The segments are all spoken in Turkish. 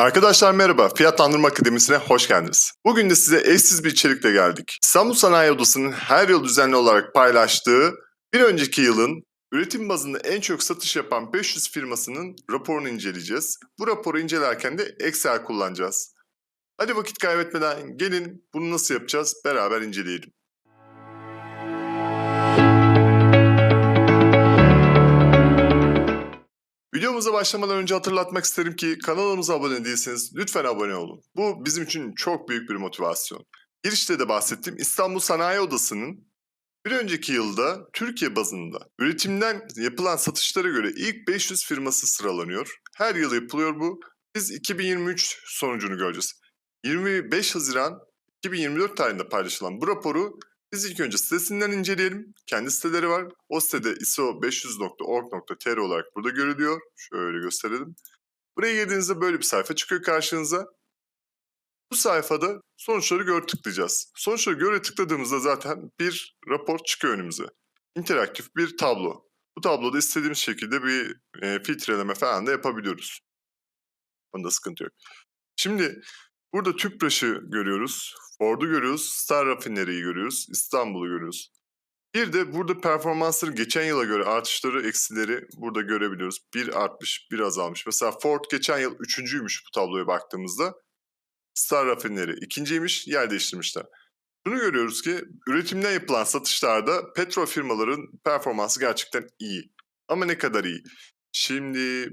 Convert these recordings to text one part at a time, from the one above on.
Arkadaşlar merhaba, Fiyatlandırma Akademisi'ne hoş geldiniz. Bugün de size eşsiz bir içerikle geldik. İstanbul Sanayi Odası'nın her yıl düzenli olarak paylaştığı bir önceki yılın üretim bazında en çok satış yapan 500 firmasının raporunu inceleyeceğiz. Bu raporu incelerken de Excel kullanacağız. Hadi vakit kaybetmeden gelin bunu nasıl yapacağız beraber inceleyelim. Videomuza başlamadan önce hatırlatmak isterim ki kanalımıza abone değilseniz lütfen abone olun. Bu bizim için çok büyük bir motivasyon. Girişte de bahsettim İstanbul Sanayi Odası'nın bir önceki yılda Türkiye bazında üretimden yapılan satışlara göre ilk 500 firması sıralanıyor. Her yıl yapılıyor bu. Biz 2023 sonucunu göreceğiz. 25 Haziran 2024 tarihinde paylaşılan bu raporu biz ilk önce sitesinden inceleyelim. Kendi siteleri var. O sitede iso500.org.tr olarak burada görülüyor. Şöyle gösterelim. Buraya girdiğinizde böyle bir sayfa çıkıyor karşınıza. Bu sayfada sonuçları gör tıklayacağız. Sonuçları göre tıkladığımızda zaten bir rapor çıkıyor önümüze. İnteraktif bir tablo. Bu tabloda istediğimiz şekilde bir e, filtreleme falan da yapabiliyoruz. Bunda sıkıntı yok. Şimdi burada Tüpraş'ı görüyoruz. Ford'u görüyoruz. Star Rafineri'yi görüyoruz. İstanbul'u görüyoruz. Bir de burada performansların geçen yıla göre artışları, eksileri burada görebiliyoruz. Bir artmış, bir azalmış. Mesela Ford geçen yıl üçüncüymüş bu tabloya baktığımızda. Star Rafineri ikinciymiş, yer değiştirmişler. Şunu görüyoruz ki üretimden yapılan satışlarda petrol firmaların performansı gerçekten iyi. Ama ne kadar iyi? Şimdi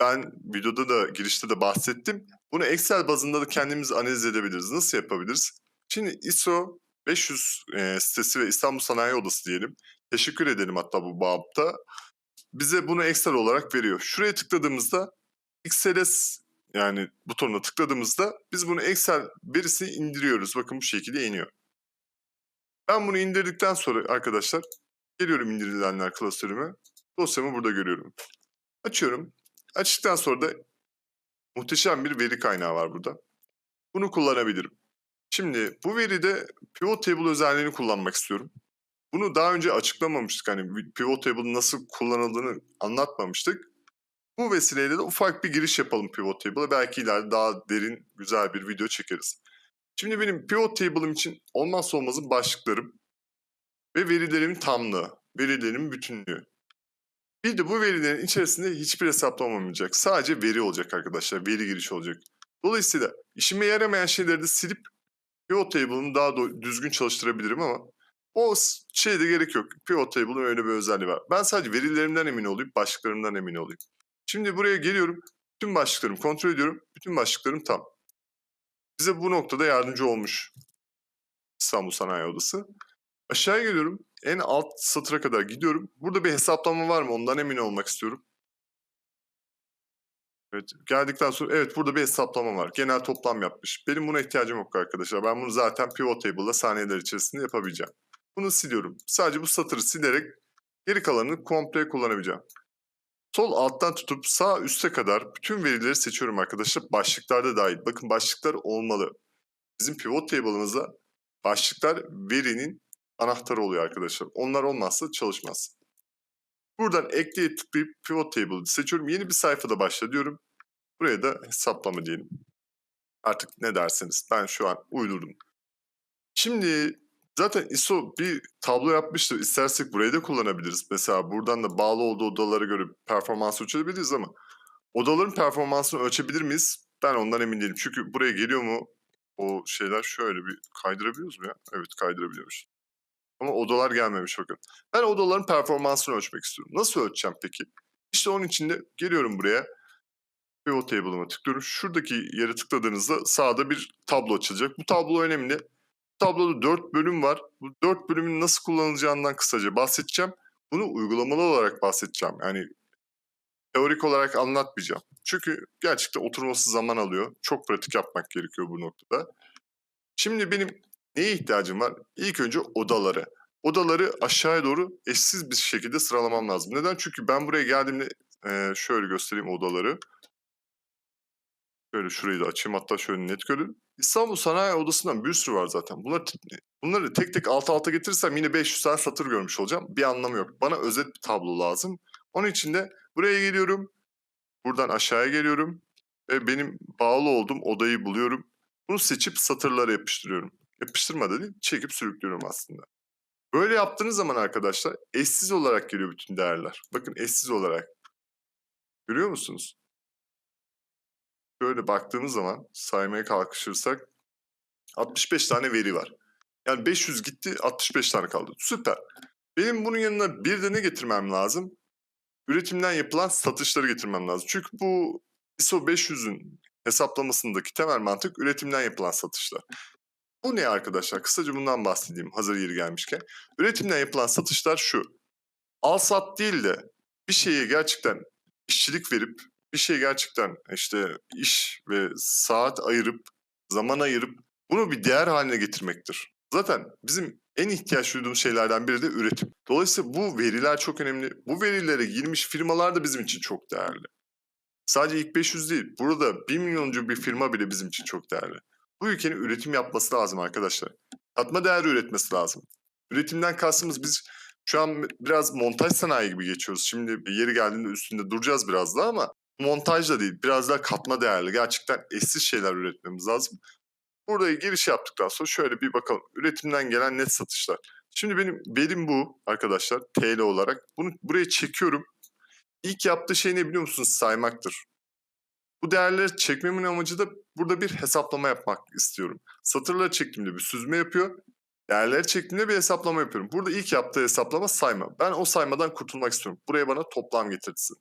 ben videoda da girişte de bahsettim. Bunu Excel bazında da kendimiz analiz edebiliriz. Nasıl yapabiliriz? Şimdi ISO 500 e, sitesi ve İstanbul Sanayi Odası diyelim. Teşekkür edelim hatta bu babda. Bize bunu Excel olarak veriyor. Şuraya tıkladığımızda XLS yani butonuna tıkladığımızda biz bunu Excel verisini indiriyoruz. Bakın bu şekilde iniyor. Ben bunu indirdikten sonra arkadaşlar geliyorum indirilenler klasörüme. Dosyamı burada görüyorum. Açıyorum. Açtıktan sonra da muhteşem bir veri kaynağı var burada. Bunu kullanabilirim. Şimdi bu veride pivot table özelliğini kullanmak istiyorum. Bunu daha önce açıklamamıştık. Hani pivot table nasıl kullanıldığını anlatmamıştık. Bu vesileyle de ufak bir giriş yapalım pivot table'a. Belki ileride daha derin, güzel bir video çekeriz. Şimdi benim pivot table'ım için olmazsa olmazın başlıklarım ve verilerimin tamlığı, verilerimin bütünlüğü. Bir de bu verilerin içerisinde hiçbir hesaplama olmayacak. Sadece veri olacak arkadaşlar. Veri giriş olacak. Dolayısıyla işime yaramayan şeyleri de silip pivot table'ımı daha do- düzgün çalıştırabilirim ama o şeyde gerek yok. Pivot table'ın öyle bir özelliği var. Ben sadece verilerimden emin olayım, başlıklarımdan emin olayım. Şimdi buraya geliyorum. Bütün başlıklarımı kontrol ediyorum. Bütün başlıklarım tam. Bize bu noktada yardımcı olmuş İstanbul Sanayi Odası. Aşağıya geliyorum. En alt satıra kadar gidiyorum. Burada bir hesaplama var mı? Ondan emin olmak istiyorum. Evet, geldikten sonra evet burada bir hesaplama var. Genel toplam yapmış. Benim buna ihtiyacım yok arkadaşlar. Ben bunu zaten pivot table'da saniyeler içerisinde yapabileceğim. Bunu siliyorum. Sadece bu satırı silerek geri kalanını komple kullanabileceğim. Sol alttan tutup sağ üste kadar bütün verileri seçiyorum arkadaşlar. Başlıklarda dahil. Bakın başlıklar olmalı. Bizim pivot table'ımızda başlıklar verinin anahtarı oluyor arkadaşlar. Onlar olmazsa çalışmaz. Buradan ekleye tıklayıp pivot table'ı seçiyorum. Yeni bir sayfada başla diyorum. Buraya da hesaplama diyelim. Artık ne derseniz. Ben şu an uydurdum. Şimdi zaten ISO bir tablo yapmıştır. İstersek burayı da kullanabiliriz. Mesela buradan da bağlı olduğu odalara göre performansı ölçebiliriz ama odaların performansını ölçebilir miyiz? Ben ondan emin değilim. Çünkü buraya geliyor mu o şeyler şöyle bir kaydırabiliyoruz mu ya? Evet kaydırabiliyormuş. Ama odalar gelmemiş bakın. Ben odaların performansını ölçmek istiyorum. Nasıl ölçeceğim peki? İşte onun için de geliyorum buraya. Pivot table'ıma tıklıyorum. Şuradaki yere tıkladığınızda sağda bir tablo açılacak. Bu tablo önemli. Bu tabloda 4 bölüm var. Bu 4 bölümün nasıl kullanılacağından kısaca bahsedeceğim. Bunu uygulamalı olarak bahsedeceğim. Yani teorik olarak anlatmayacağım. Çünkü gerçekten oturması zaman alıyor. Çok pratik yapmak gerekiyor bu noktada. Şimdi benim neye ihtiyacım var? İlk önce odaları. Odaları aşağıya doğru eşsiz bir şekilde sıralamam lazım. Neden? Çünkü ben buraya geldiğimde eee, şöyle göstereyim odaları. Şöyle şurayı da açayım hatta şöyle net görün. İstanbul Sanayi Odası'ndan bir sürü var zaten. Bunları, bunları tek tek alt alta getirirsem yine 500 tane satır görmüş olacağım. Bir anlamı yok. Bana özet bir tablo lazım. Onun için de buraya geliyorum. Buradan aşağıya geliyorum. ve benim bağlı olduğum odayı buluyorum. Bunu seçip satırlara yapıştırıyorum. Yapıştırma da değil, çekip sürüklüyorum aslında. Böyle yaptığınız zaman arkadaşlar eşsiz olarak geliyor bütün değerler. Bakın eşsiz olarak. Görüyor musunuz? Şöyle baktığımız zaman saymaya kalkışırsak 65 tane veri var. Yani 500 gitti 65 tane kaldı. Süper. Benim bunun yanına bir de ne getirmem lazım? Üretimden yapılan satışları getirmem lazım. Çünkü bu ISO 500'ün hesaplamasındaki temel mantık üretimden yapılan satışlar. Bu ne arkadaşlar? Kısaca bundan bahsedeyim hazır yeri gelmişken. Üretimden yapılan satışlar şu. Al sat değil de bir şeye gerçekten işçilik verip bir şeye gerçekten işte iş ve saat ayırıp zaman ayırıp bunu bir değer haline getirmektir. Zaten bizim en ihtiyaç duyduğumuz şeylerden biri de üretim. Dolayısıyla bu veriler çok önemli. Bu verilere girmiş firmalar da bizim için çok değerli. Sadece ilk 500 değil. Burada 1 milyoncu bir firma bile bizim için çok değerli. Bu ülkenin üretim yapması lazım arkadaşlar. Katma değer üretmesi lazım. Üretimden kastımız biz şu an biraz montaj sanayi gibi geçiyoruz. Şimdi yeri geldiğinde üstünde duracağız biraz daha ama montaj da değil. Biraz daha katma değerli. Gerçekten eşsiz şeyler üretmemiz lazım. Buraya giriş yaptıktan sonra şöyle bir bakalım. Üretimden gelen net satışlar. Şimdi benim verim bu arkadaşlar TL olarak. Bunu buraya çekiyorum. İlk yaptığı şey ne biliyor musunuz? Saymaktır. Bu değerleri çekmemin amacı da burada bir hesaplama yapmak istiyorum. Satırları çektiğimde bir süzme yapıyor. Değerleri çektiğimde bir hesaplama yapıyorum. Burada ilk yaptığı hesaplama sayma. Ben o saymadan kurtulmak istiyorum. Buraya bana toplam getirsin.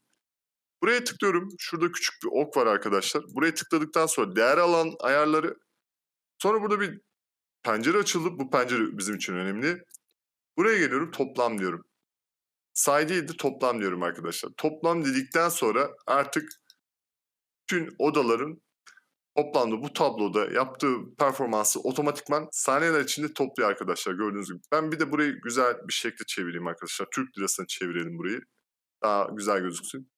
Buraya tıklıyorum. Şurada küçük bir ok var arkadaşlar. Buraya tıkladıktan sonra değer alan ayarları. Sonra burada bir pencere açıldı. Bu pencere bizim için önemli. Buraya geliyorum toplam diyorum. Say değil de toplam diyorum arkadaşlar. Toplam dedikten sonra artık bütün odaların toplamda bu tabloda yaptığı performansı otomatikman saniyeler içinde topluyor arkadaşlar gördüğünüz gibi. Ben bir de burayı güzel bir şekilde çevireyim arkadaşlar. Türk lirasına çevirelim burayı. Daha güzel gözüksün.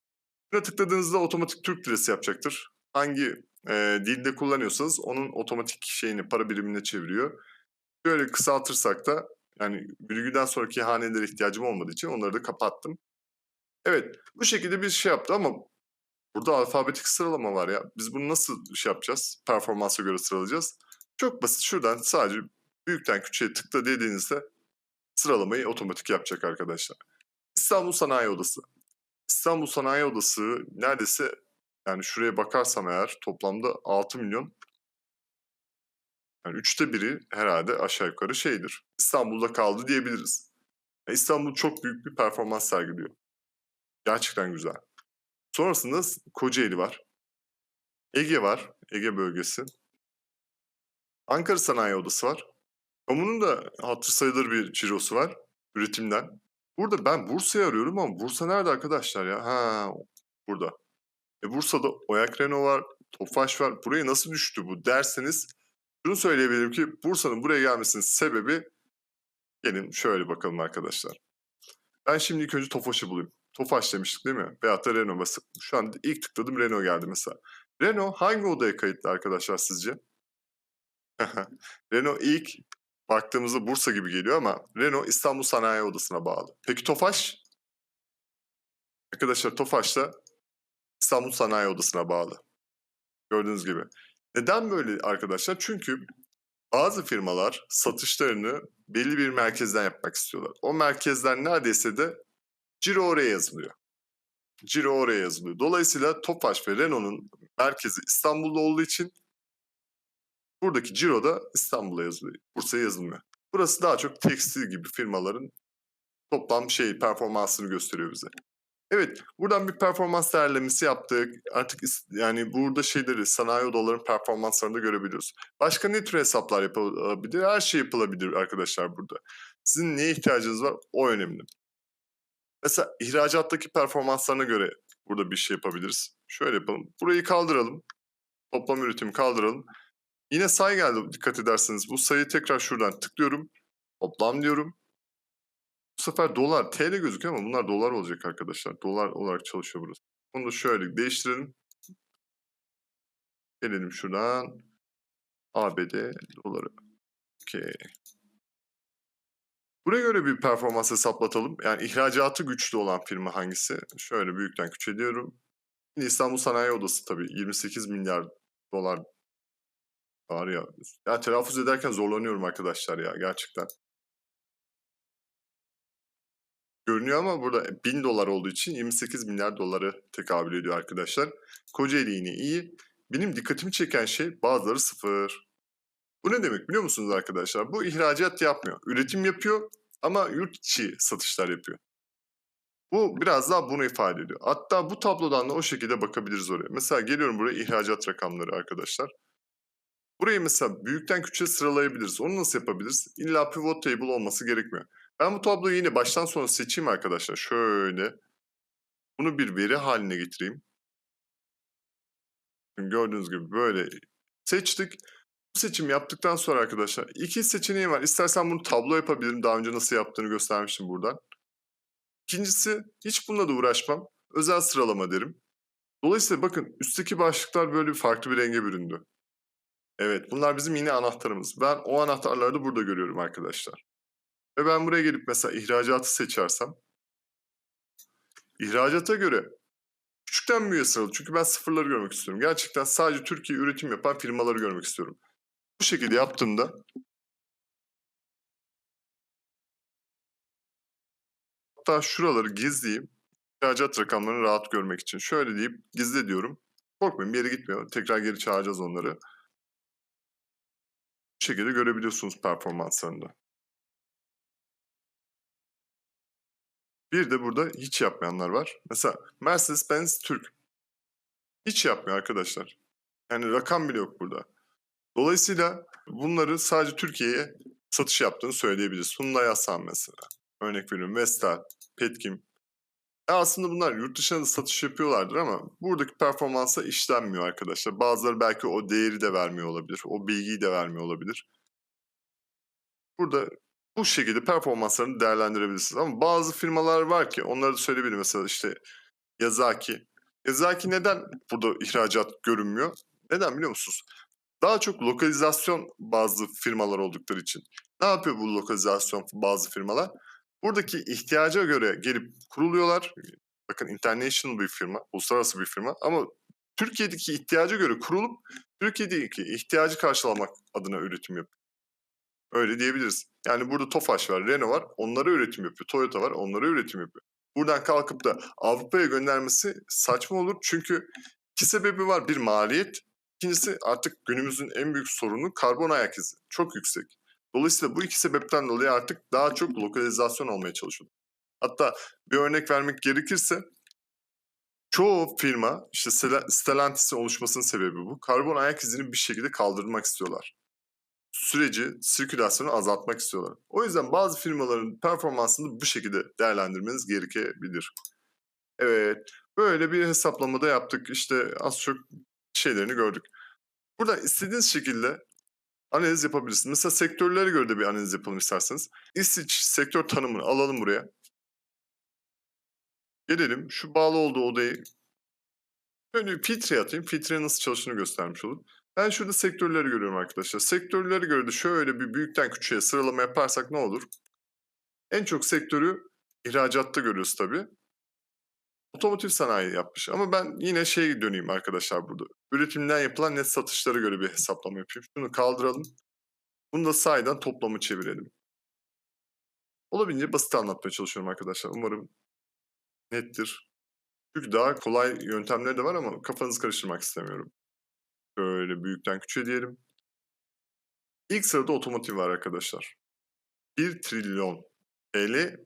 Buna tıkladığınızda otomatik Türk lirası yapacaktır. Hangi e, dilde kullanıyorsanız onun otomatik şeyini para birimine çeviriyor. Böyle kısaltırsak da yani virgülden sonraki hanelere ihtiyacım olmadığı için onları da kapattım. Evet bu şekilde bir şey yaptı ama burada alfabetik sıralama var ya. Biz bunu nasıl şey yapacağız? Performansa göre sıralayacağız. Çok basit şuradan sadece büyükten küçüğe tıkla dediğinizde sıralamayı otomatik yapacak arkadaşlar. İstanbul Sanayi Odası. İstanbul Sanayi Odası neredeyse yani şuraya bakarsam eğer toplamda 6 milyon yani üçte biri herhalde aşağı yukarı şeydir. İstanbul'da kaldı diyebiliriz. Yani İstanbul çok büyük bir performans sergiliyor. Gerçekten güzel. Sonrasında Kocaeli var. Ege var. Ege bölgesi. Ankara Sanayi Odası var. Kamunun da hatır sayılır bir cirosu var. Üretimden. Burada ben Bursa'yı arıyorum ama Bursa nerede arkadaşlar ya? Ha burada. E Bursa'da Oyak Renault var. Tofaş var. Buraya nasıl düştü bu derseniz şunu söyleyebilirim ki Bursa'nın buraya gelmesinin sebebi gelin şöyle bakalım arkadaşlar. Ben şimdi ilk önce Tofaş'ı bulayım. Tofaş demiştik değil mi? Veyahut da Renault mesela. Şu an ilk tıkladım Renault geldi mesela. Renault hangi odaya kayıtlı arkadaşlar sizce? Renault ilk baktığımızda Bursa gibi geliyor ama Renault İstanbul Sanayi Odası'na bağlı. Peki Tofaş? Arkadaşlar Tofaş da İstanbul Sanayi Odası'na bağlı. Gördüğünüz gibi. Neden böyle arkadaşlar? Çünkü bazı firmalar satışlarını belli bir merkezden yapmak istiyorlar. O merkezden neredeyse de ciro oraya yazılıyor. Ciro oraya yazılıyor. Dolayısıyla Tofaş ve Renault'un merkezi İstanbul'da olduğu için buradaki ciro da İstanbul'a yazılıyor. Bursa'ya yazılmıyor. Burası daha çok tekstil gibi firmaların toplam şey performansını gösteriyor bize. Evet, buradan bir performans değerlemesi yaptık. Artık yani burada şeyleri, sanayi odaların performanslarını da görebiliyoruz. Başka ne tür hesaplar yapılabilir? Her şey yapılabilir arkadaşlar burada. Sizin neye ihtiyacınız var? O önemli. Mesela ihracattaki performanslarına göre burada bir şey yapabiliriz. Şöyle yapalım. Burayı kaldıralım. Toplam üretimi kaldıralım. Yine say geldi dikkat ederseniz. Bu sayıyı tekrar şuradan tıklıyorum. Toplam diyorum. Bu sefer dolar, TL gözüküyor ama bunlar dolar olacak arkadaşlar. Dolar olarak çalışıyor burası. Bunu da şöyle değiştirelim. Gelelim şuradan. ABD doları. Okey. Buraya göre bir performans hesaplatalım. Yani ihracatı güçlü olan firma hangisi? Şöyle büyükten küçülüyorum. İstanbul Sanayi Odası tabii 28 milyar dolar var ya. Ya telaffuz ederken zorlanıyorum arkadaşlar ya gerçekten. Görünüyor ama burada 1000 dolar olduğu için 28 milyar doları tekabül ediyor arkadaşlar. Kocaeli yine iyi. Benim dikkatimi çeken şey bazıları sıfır. Bu ne demek biliyor musunuz arkadaşlar? Bu ihracat yapmıyor. Üretim yapıyor ama yurt içi satışlar yapıyor. Bu biraz daha bunu ifade ediyor. Hatta bu tablodan da o şekilde bakabiliriz oraya. Mesela geliyorum buraya ihracat rakamları arkadaşlar. Burayı mesela büyükten küçüğe sıralayabiliriz. Onu nasıl yapabiliriz? İlla pivot table olması gerekmiyor. Ben bu tabloyu yine baştan sona seçeyim arkadaşlar. Şöyle. Bunu bir veri haline getireyim. Gördüğünüz gibi böyle seçtik. Bu seçimi yaptıktan sonra arkadaşlar iki seçeneği var. İstersen bunu tablo yapabilirim. Daha önce nasıl yaptığını göstermiştim buradan. İkincisi hiç bununla da uğraşmam. Özel sıralama derim. Dolayısıyla bakın üstteki başlıklar böyle farklı bir renge büründü. Evet bunlar bizim yine anahtarımız. Ben o anahtarları da burada görüyorum arkadaşlar. Ve ben buraya gelip mesela ihracatı seçersem ihracata göre küçükten büyüğe sıralı. Çünkü ben sıfırları görmek istiyorum. Gerçekten sadece Türkiye üretim yapan firmaları görmek istiyorum. Bu şekilde yaptığımda hatta şuraları gizleyeyim. İhracat rakamlarını rahat görmek için. Şöyle deyip gizle diyorum. Korkmayın bir yere gitmiyor. Tekrar geri çağıracağız onları. Bu şekilde görebiliyorsunuz performanslarını. Bir de burada hiç yapmayanlar var. Mesela Mercedes-Benz Türk. Hiç yapmıyor arkadaşlar. Yani rakam bile yok burada. Dolayısıyla bunları sadece Türkiye'ye satış yaptığını söyleyebiliriz. Hyundai Hasan mesela. Örnek veriyorum Vestel, Petkim. E aslında bunlar yurt dışına da satış yapıyorlardır ama buradaki performansa işlenmiyor arkadaşlar. Bazıları belki o değeri de vermiyor olabilir. O bilgiyi de vermiyor olabilir. Burada bu şekilde performanslarını değerlendirebilirsiniz. Ama bazı firmalar var ki onları da söyleyebilirim. Mesela işte Yazaki. Yazaki neden burada ihracat görünmüyor? Neden biliyor musunuz? Daha çok lokalizasyon bazı firmalar oldukları için. Ne yapıyor bu lokalizasyon bazı firmalar? Buradaki ihtiyaca göre gelip kuruluyorlar. Bakın international bir firma, uluslararası bir firma ama Türkiye'deki ihtiyaca göre kurulup Türkiye'deki ihtiyacı karşılamak adına üretim yapıyor. Öyle diyebiliriz. Yani burada Tofaş var, Renault var, onlara üretim yapıyor. Toyota var, onlara üretim yapıyor. Buradan kalkıp da Avrupa'ya göndermesi saçma olur. Çünkü iki sebebi var. Bir maliyet, İkincisi artık günümüzün en büyük sorunu karbon ayak izi. Çok yüksek. Dolayısıyla bu iki sebepten dolayı artık daha çok lokalizasyon olmaya çalışıyor. Hatta bir örnek vermek gerekirse çoğu firma işte Stellantis'in oluşmasının sebebi bu. Karbon ayak izini bir şekilde kaldırmak istiyorlar. Süreci, sirkülasyonu azaltmak istiyorlar. O yüzden bazı firmaların performansını bu şekilde değerlendirmeniz gerekebilir. Evet, böyle bir hesaplamada yaptık. İşte az çok şeylerini gördük. Burada istediğiniz şekilde analiz yapabilirsiniz. Mesela sektörlere göre de bir analiz yapalım isterseniz. İstiç sektör tanımını alalım buraya. Gelelim şu bağlı olduğu odayı bir filtre atayım. Filtre nasıl çalıştığını göstermiş olur. Ben şurada sektörleri görüyorum arkadaşlar. Sektörlere göre de şöyle bir büyükten küçüğe sıralama yaparsak ne olur? En çok sektörü ihracatta görüyoruz tabii. Otomotiv sanayi yapmış ama ben yine şey döneyim arkadaşlar burada. Üretimden yapılan net satışlara göre bir hesaplama yapayım. Şunu kaldıralım. Bunu da sayeden toplamı çevirelim. Olabildiğince basit anlatmaya çalışıyorum arkadaşlar. Umarım nettir. Çünkü daha kolay yöntemleri de var ama kafanızı karıştırmak istemiyorum. Böyle büyükten küçüğe diyelim. İlk sırada otomotiv var arkadaşlar. 1 trilyon TL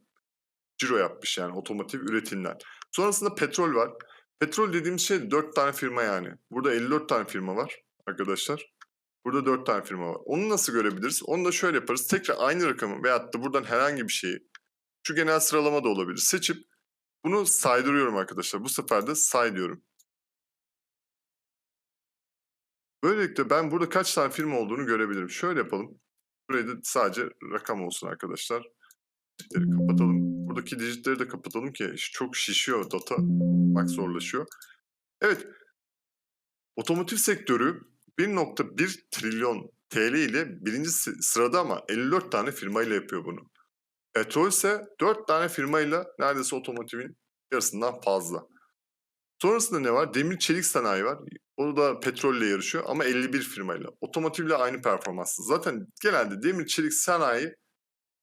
ciro yapmış yani otomotiv üretimden. Sonrasında petrol var. Petrol dediğimiz şey 4 tane firma yani. Burada 54 tane firma var arkadaşlar. Burada 4 tane firma var. Onu nasıl görebiliriz? Onu da şöyle yaparız. Tekrar aynı rakamı veyahut da buradan herhangi bir şeyi şu genel sıralama da olabilir. Seçip bunu saydırıyorum arkadaşlar. Bu sefer de say diyorum. Böylelikle ben burada kaç tane firma olduğunu görebilirim. Şöyle yapalım. Buraya da sadece rakam olsun arkadaşlar. Kapatalım. Buradaki digitleri de kapatalım ki çok şişiyor data. Bak zorlaşıyor. Evet. Otomotiv sektörü 1.1 trilyon TL ile birinci sırada ama 54 tane firma ile yapıyor bunu. Petrol ise 4 tane firmayla neredeyse otomotivin yarısından fazla. Sonrasında ne var? Demir çelik sanayi var. O da petrolle yarışıyor ama 51 firmayla. Otomotivle aynı performanslı. Zaten genelde demir çelik sanayi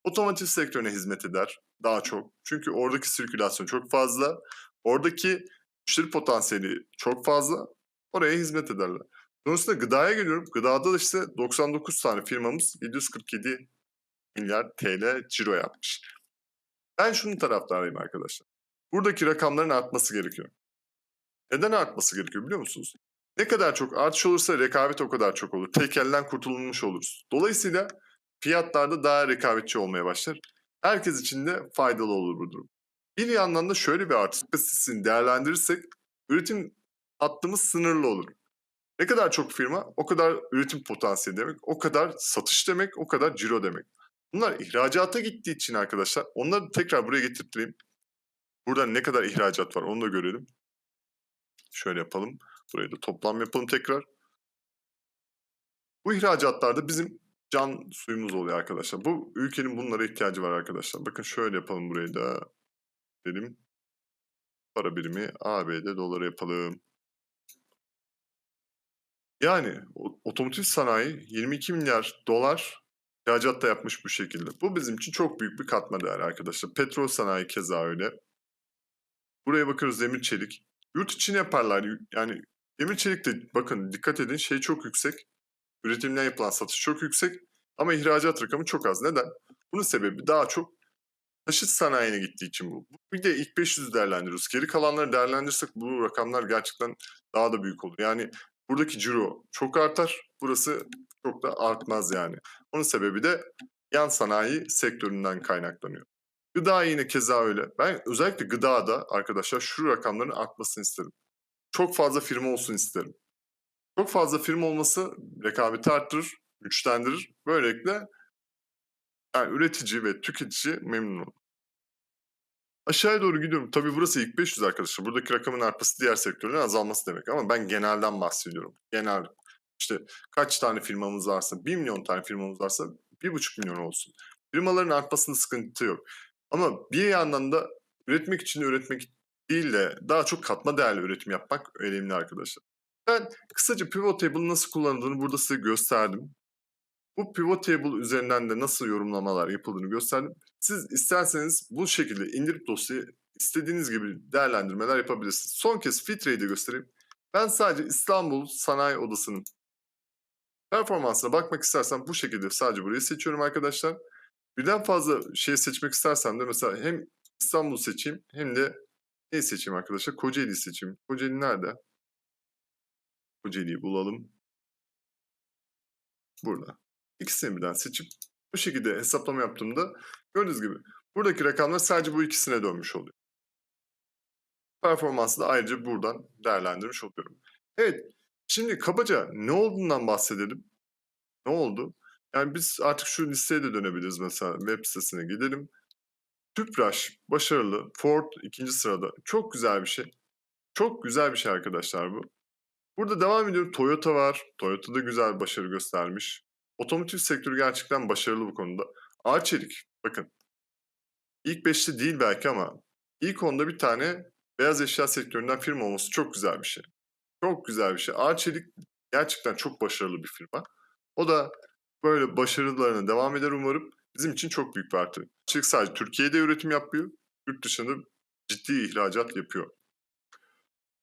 otomotiv sektörüne hizmet eder daha çok. Çünkü oradaki sirkülasyon çok fazla. Oradaki müşteri potansiyeli çok fazla. Oraya hizmet ederler. Sonrasında gıdaya geliyorum. Gıdada da işte 99 tane firmamız 747 milyar TL ciro yapmış. Ben şunun taraftarıyım arkadaşlar. Buradaki rakamların artması gerekiyor. Neden artması gerekiyor biliyor musunuz? Ne kadar çok artış olursa rekabet o kadar çok olur. Tek elden kurtulmuş oluruz. Dolayısıyla fiyatlarda daha rekabetçi olmaya başlar. Herkes için de faydalı olur bu durum. Bir yandan da şöyle bir artış kapasitesini değerlendirirsek üretim hattımız sınırlı olur. Ne kadar çok firma o kadar üretim potansiyeli demek, o kadar satış demek, o kadar ciro demek. Bunlar ihracata gittiği için arkadaşlar onları tekrar buraya getirttireyim. Burada ne kadar ihracat var onu da görelim. Şöyle yapalım. Buraya da toplam yapalım tekrar. Bu ihracatlarda bizim can suyumuz oluyor arkadaşlar. Bu ülkenin bunlara ihtiyacı var arkadaşlar. Bakın şöyle yapalım burayı da. Dedim. Para birimi ABD doları yapalım. Yani otomotiv sanayi 22 milyar dolar ihracat da yapmış bu şekilde. Bu bizim için çok büyük bir katma değer arkadaşlar. Petrol sanayi keza öyle. Buraya bakıyoruz demir çelik. Yurt için yaparlar. Yani demir çelik de bakın dikkat edin şey çok yüksek. Üretimden yapılan satış çok yüksek. Ama ihracat rakamı çok az. Neden? Bunun sebebi daha çok taşıt sanayine gittiği için bu. Bir de ilk 500'ü değerlendiriyoruz. Geri kalanları değerlendirirsek bu rakamlar gerçekten daha da büyük olur. Yani buradaki ciro çok artar. Burası çok da artmaz yani. Onun sebebi de yan sanayi sektöründen kaynaklanıyor. Gıda yine keza öyle. Ben özellikle gıdada arkadaşlar şu rakamların artmasını isterim. Çok fazla firma olsun isterim. Çok fazla firma olması rekabeti arttırır, güçlendirir. Böylelikle yani üretici ve tüketici memnun olur. Aşağıya doğru gidiyorum. Tabii burası ilk 500 arkadaşlar. Buradaki rakamın artması diğer sektörlerin azalması demek. Ama ben genelden bahsediyorum. Genel işte kaç tane firmamız varsa, 1 milyon tane firmamız varsa 1,5 milyon olsun. Firmaların artmasında sıkıntı yok. Ama bir yandan da üretmek için üretmek değil de daha çok katma değerli üretim yapmak önemli arkadaşlar. Ben kısaca pivot table nasıl kullanıldığını burada size gösterdim. Bu pivot table üzerinden de nasıl yorumlamalar yapıldığını gösterdim. Siz isterseniz bu şekilde indirip dosyayı istediğiniz gibi değerlendirmeler yapabilirsiniz. Son kez filtreyi de göstereyim. Ben sadece İstanbul Sanayi Odası'nın performansına bakmak istersem bu şekilde sadece burayı seçiyorum arkadaşlar. Birden fazla şey seçmek istersem de mesela hem İstanbul seçeyim hem de ne seçeyim arkadaşlar? Kocaeli seçeyim. Kocaeli nerede? Kocaeli'yi bulalım. Burada. İkisini birden seçip bu şekilde hesaplama yaptığımda gördüğünüz gibi buradaki rakamlar sadece bu ikisine dönmüş oluyor. Performansı da ayrıca buradan değerlendirmiş oluyorum. Evet, şimdi kabaca ne olduğundan bahsedelim. Ne oldu? Yani biz artık şu listeye de dönebiliriz mesela web sitesine gidelim. Tüpraş başarılı, Ford ikinci sırada. Çok güzel bir şey. Çok güzel bir şey arkadaşlar bu. Burada devam ediyorum. Toyota var. Toyota da güzel başarı göstermiş. Otomotiv sektörü gerçekten başarılı bu konuda. Arçelik bakın. İlk 5'te değil belki ama ilk onda bir tane beyaz eşya sektöründen firma olması çok güzel bir şey. Çok güzel bir şey. Arçelik gerçekten çok başarılı bir firma. O da böyle başarılarına devam eder umarım. Bizim için çok büyük bir artı. Arçelik sadece Türkiye'de üretim yapıyor. Yurt dışında ciddi ihracat yapıyor.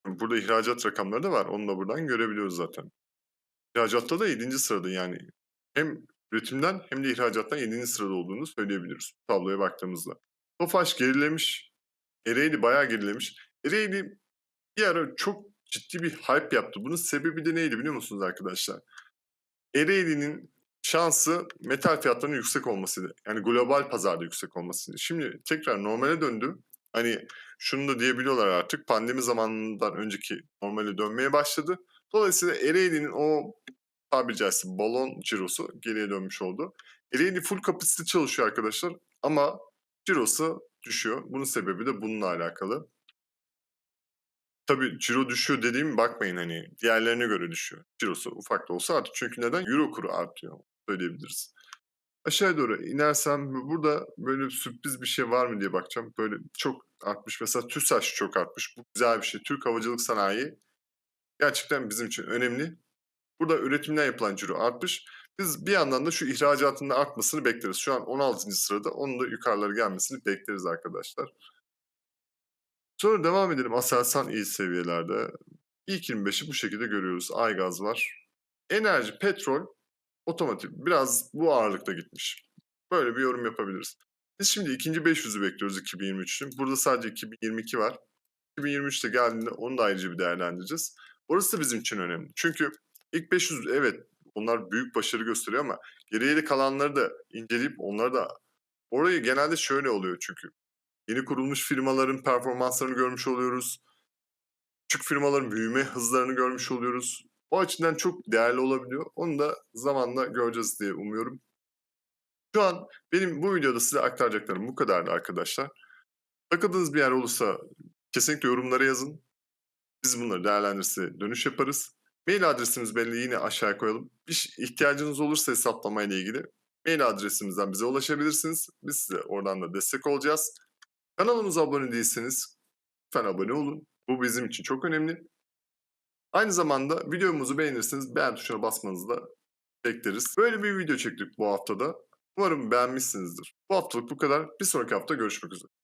Burada ihracat rakamları da var. Onu da buradan görebiliyoruz zaten. İhracatta da 7. sırada yani hem üretimden hem de ihracattan 7. sırada olduğunu söyleyebiliriz tabloya baktığımızda. Tofaş gerilemiş. Ereğli bayağı gerilemiş. Ereğli bir ara çok ciddi bir hype yaptı. Bunun sebebi de neydi biliyor musunuz arkadaşlar? Ereğli'nin şansı metal fiyatlarının yüksek olmasıydı. Yani global pazarda yüksek olmasıydı. Şimdi tekrar normale döndü. Hani şunu da diyebiliyorlar artık pandemi zamanından önceki normale dönmeye başladı. Dolayısıyla Ereğli'nin o tabiri caizse balon cirosu geriye dönmüş oldu. Ereğli full kapasite çalışıyor arkadaşlar ama cirosu düşüyor. Bunun sebebi de bununla alakalı. Tabii ciro düşüyor dediğim bakmayın hani diğerlerine göre düşüyor. Cirosu ufak da olsa artık çünkü neden? Euro kuru artıyor söyleyebiliriz. Aşağıya doğru inersem burada böyle sürpriz bir şey var mı diye bakacağım. Böyle çok artmış. Mesela TÜSAŞ çok artmış. Bu güzel bir şey. Türk Havacılık Sanayi gerçekten bizim için önemli. Burada üretimden yapılan ciro artmış. Biz bir yandan da şu ihracatın da artmasını bekleriz. Şu an 16. sırada. Onun da yukarılara gelmesini bekleriz arkadaşlar. Sonra devam edelim. Aselsan iyi seviyelerde. İlk 25'i bu şekilde görüyoruz. Aygaz var. Enerji, petrol, otomotiv biraz bu ağırlıkta gitmiş. Böyle bir yorum yapabiliriz. Biz şimdi ikinci 500'ü bekliyoruz 2023'ün. Burada sadece 2022 var. 2023'te geldiğinde onu da ayrıca bir değerlendireceğiz. Orası da bizim için önemli. Çünkü ilk 500 evet onlar büyük başarı gösteriyor ama geriye de kalanları da inceleyip onları da orayı genelde şöyle oluyor çünkü. Yeni kurulmuş firmaların performanslarını görmüş oluyoruz. Küçük firmaların büyüme hızlarını görmüş oluyoruz. O açıdan çok değerli olabiliyor. Onu da zamanla göreceğiz diye umuyorum. Şu an benim bu videoda size aktaracaklarım bu kadardı arkadaşlar. Takıldığınız bir yer olursa kesinlikle yorumlara yazın. Biz bunları değerlendirirse dönüş yaparız. Mail adresimiz belli yine aşağıya koyalım. Bir ihtiyacınız olursa hesaplamayla ilgili mail adresimizden bize ulaşabilirsiniz. Biz size oradan da destek olacağız. Kanalımıza abone değilseniz lütfen abone olun. Bu bizim için çok önemli. Aynı zamanda videomuzu beğenirseniz beğen tuşuna basmanızı da bekleriz. Böyle bir video çektik bu haftada. Umarım beğenmişsinizdir. Bu haftalık bu kadar. Bir sonraki hafta görüşmek üzere.